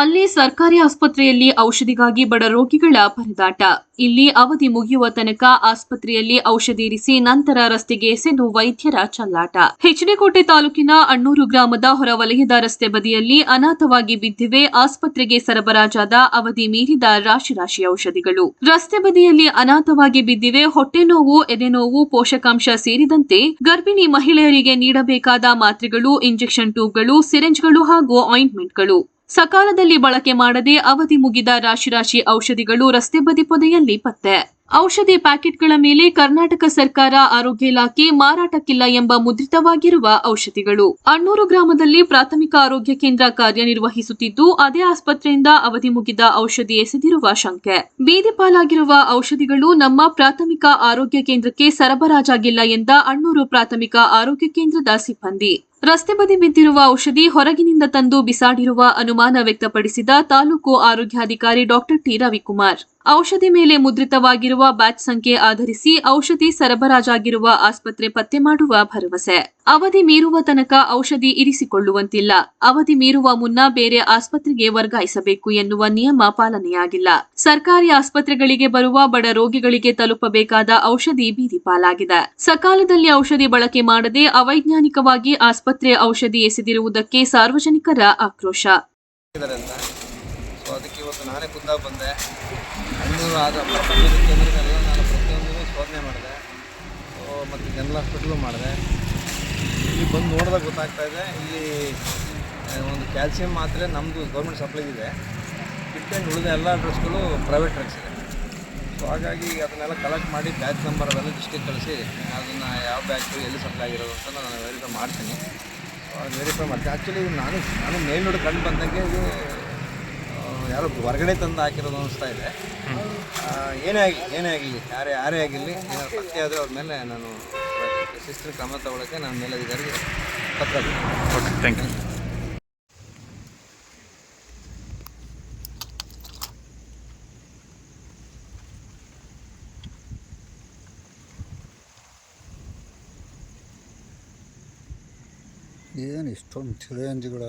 ಅಲ್ಲಿ ಸರ್ಕಾರಿ ಆಸ್ಪತ್ರೆಯಲ್ಲಿ ಔಷಧಿಗಾಗಿ ಬಡ ರೋಗಿಗಳ ಪರದಾಟ. ಇಲ್ಲಿ ಅವಧಿ ಮುಗಿಯುವ ತನಕ ಆಸ್ಪತ್ರೆಯಲ್ಲಿ ಔಷಧಿ ಇರಿಸಿ ನಂತರ ರಸ್ತೆಗೆ ಎಸೆದು ವೈದ್ಯರ ಚಲ್ಲಾಟ. ಹೆಚ್ಚಿನಕೋಟೆ ತಾಲೂಕಿನ ಅಣ್ಣೂರು ಗ್ರಾಮದ ಹೊರವಲಯದ ರಸ್ತೆ ಬದಿಯಲ್ಲಿ ಅನಾಥವಾಗಿ ಬಿದ್ದಿವೆ ಆಸ್ಪತ್ರೆಗೆ ಸರಬರಾಜಾದ ಅವಧಿ ಮೀರಿದ ರಾಶಿ ರಾಶಿ ಔಷಧಿಗಳು. ರಸ್ತೆ ಬದಿಯಲ್ಲಿ ಅನಾಥವಾಗಿ ಬಿದ್ದಿವೆ ಹೊಟ್ಟೆ ನೋವು ಎದೆನೋವು ಪೋಷಕಾಂಶ ಸೇರಿದಂತೆ ಗರ್ಭಿಣಿ ಮಹಿಳೆಯರಿಗೆ ನೀಡಬೇಕಾದ ಮಾತ್ರೆಗಳು, ಇಂಜೆಕ್ಷನ್ ಟ್ಯೂಬ್ಗಳು, ಸಿರೆಂಜ್ಗಳು ಹಾಗೂ ಆಯಿಂಟ್ಮೆಂಟ್ಗಳು. ಸಕಾಲದಲ್ಲಿ ಬಳಕೆ ಮಾಡದೆ ಅವಧಿ ಮುಗಿದ ರಾಶಿ ರಾಶಿ ಔಷಧಿಗಳು ರಸ್ತೆ ಬದಿ ಪೊದೆಯಲ್ಲಿ ಪತ್ತೆ. ಔಷಧಿ ಪ್ಯಾಕೆಟ್ಗಳ ಮೇಲೆ ಕರ್ನಾಟಕ ಸರ್ಕಾರ ಆರೋಗ್ಯ ಇಲಾಖೆ ಮಾರಾಟಕ್ಕಿಲ್ಲ ಎಂಬ ಮುದ್ರಿತವಾಗಿರುವ ಔಷಧಿಗಳು. ಅಣ್ಣೂರು ಗ್ರಾಮದಲ್ಲಿ ಪ್ರಾಥಮಿಕ ಆರೋಗ್ಯ ಕೇಂದ್ರ ಕಾರ್ಯನಿರ್ವಹಿಸುತ್ತಿದ್ದು, ಅದೇ ಆಸ್ಪತ್ರೆಯಿಂದ ಅವಧಿ ಮುಗಿದ ಔಷಧಿ ಎಸೆದಿರುವ ಶಂಕೆ. ಬೀದಿ ಪಾಲಾಗಿರುವ ಔಷಧಿಗಳು ನಮ್ಮ ಪ್ರಾಥಮಿಕ ಆರೋಗ್ಯ ಕೇಂದ್ರಕ್ಕೆ ಸರಬರಾಜಾಗಿಲ್ಲ ಎಂದ ಅಣ್ಣೂರು ಪ್ರಾಥಮಿಕ ಆರೋಗ್ಯ ಕೇಂದ್ರದ ಸಿಬ್ಬಂದಿ. ರಸ್ತೆ ಬದಿ ಬಿದ್ದಿರುವ ಔಷಧಿ ಹೊರಗಿನಿಂದ ತಂದು ಬಿಸಾಡಿರುವ ಅನುಮಾನ ವ್ಯಕ್ತಪಡಿಸಿದ ತಾಲೂಕು ಆರೋಗ್ಯಾಧಿಕಾರಿ ಡಾಕ್ಟರ್ ಟಿ ರವಿಕುಮಾರ್. ಔಷಧಿ ಮೇಲೆ ಮುದ್ರಿತವಾಗಿರುವ ಬ್ಯಾಚ್ ಸಂಖ್ಯೆ ಆಧರಿಸಿ ಔಷಧಿ ಸರಬರಾಜಾಗಿರುವ ಆಸ್ಪತ್ರೆ ಪತ್ತೆ ಮಾಡುವ ಭರವಸೆ. ಅವಧಿ ಮೀರುವ ತನಕ ಔಷಧಿ ಇರಿಸಿಕೊಳ್ಳುವಂತಿಲ್ಲ. ಅವಧಿ ಮೀರುವ ಮುನ್ನ ಬೇರೆ ಆಸ್ಪತ್ರೆಗೆ ವರ್ಗಾಯಿಸಬೇಕು ಎನ್ನುವ ನಿಯಮ ಪಾಲನೆಯಾಗಿಲ್ಲ. ಸರ್ಕಾರಿ ಆಸ್ಪತ್ರೆಗಳಿಗೆ ಬರುವ ಬಡ ರೋಗಿಗಳಿಗೆ ತಲುಪಬೇಕಾದ ಔಷಧಿ ಬೀದಿ ಪಾಲಾಗಿದೆ. ಸಕಾಲದಲ್ಲಿ ಔಷಧಿ ಬಳಕೆ ಮಾಡದೆ ಅವೈಜ್ಞಾನಿಕವಾಗಿ ಆಸ್ಪತ್ರೆ ಔಷಧಿ ಎಸೆದಿರುವುದಕ್ಕೆ ಸಾರ್ವಜನಿಕರ ಆಕ್ರೋಶ. ಇವತ್ತು ನಾನೇ ಖುದ್ದಾಗಿ ಬಂದೆ. ಹಣ್ಣೂರು ಆದ ನಾನು ಪ್ರತಿಯೊಂದೂ ಶೋಧನೆ ಮಾಡಿದೆ. ಮತ್ತು ಜನರಲ್ ಹಾಸ್ಪಿಟ್ಲು ಮಾಡಿದೆ. ಇಲ್ಲಿ ಬಂದು ನೋಡಿದಾಗ ಗೊತ್ತಾಗ್ತಾ ಇದೆ, ಇಲ್ಲಿ ಒಂದು ಕ್ಯಾಲ್ಸಿಯಂ ಮಾತ್ರೆ ನಮ್ಮದು ಗೌರ್ಮೆಂಟ್ ಸಪ್ಲೈ ಇದೆ. ಬಿಟ್ಟರೆ ಉಳಿದ ಎಲ್ಲ ಡ್ರಗ್ಸ್ಗಳು ಪ್ರೈವೇಟ್ ಡ್ರಗ್ಸ್ ಇದೆ. ಸೊ ಹಾಗಾಗಿ ಅದನ್ನೆಲ್ಲ ಕಲೆಕ್ಟ್ ಮಾಡಿ ಬ್ಯಾಚ್ ನಂಬರ್ ಅದೆಲ್ಲ ಡಿಸ್ಟಿಕ್ ಕಳಿಸಿ, ಅದನ್ನು ಯಾವ ಬ್ಯಾಚು ಎಲ್ಲಿ ಸಪ್ಲೈ ಆಗಿರೋದು ಅಂತ ನಾನು ವೆರಿಫೈ ಮಾಡ್ತೀನಿ. ವೆರಿಫೈ ಮಾಡ್ತೀನಿ. ಆ್ಯಕ್ಚುಲಿ ನಾನು ನಾನು ಮೇಲ್ನೋಡಿ ಕಂಡು ಬಂದಂಗೆ ಯಾರೋ ಹೊರಗಡೆ ತಂದು ಹಾಕಿರೋದು ಅನಿಸ್ತಾ ಇದೆ. ಏನೇ ಆಗಿ ಏನೇ ಆಗಲಿ ಯಾರೇ ಯಾರೇ ಆಗಿರಲಿ ಏನಾದ್ರು ಪತ್ತೆ ಆದರೆ ಅವ್ರ ಮೇಲೆ ನಾನು ಶಿಸ್ತಿನ ಕ್ರಮ ತಗೊಳ್ಳೋಕ್ಕೆ ನಾನು ಮೇಲಧಿಕಾರಿಗೆ ಪತ್ರ ಓಕೆ ಥ್ಯಾಂಕ್ ಯು ಏನು ಇಷ್ಟೊಂದು ಚಿರಂಜಿಗಳ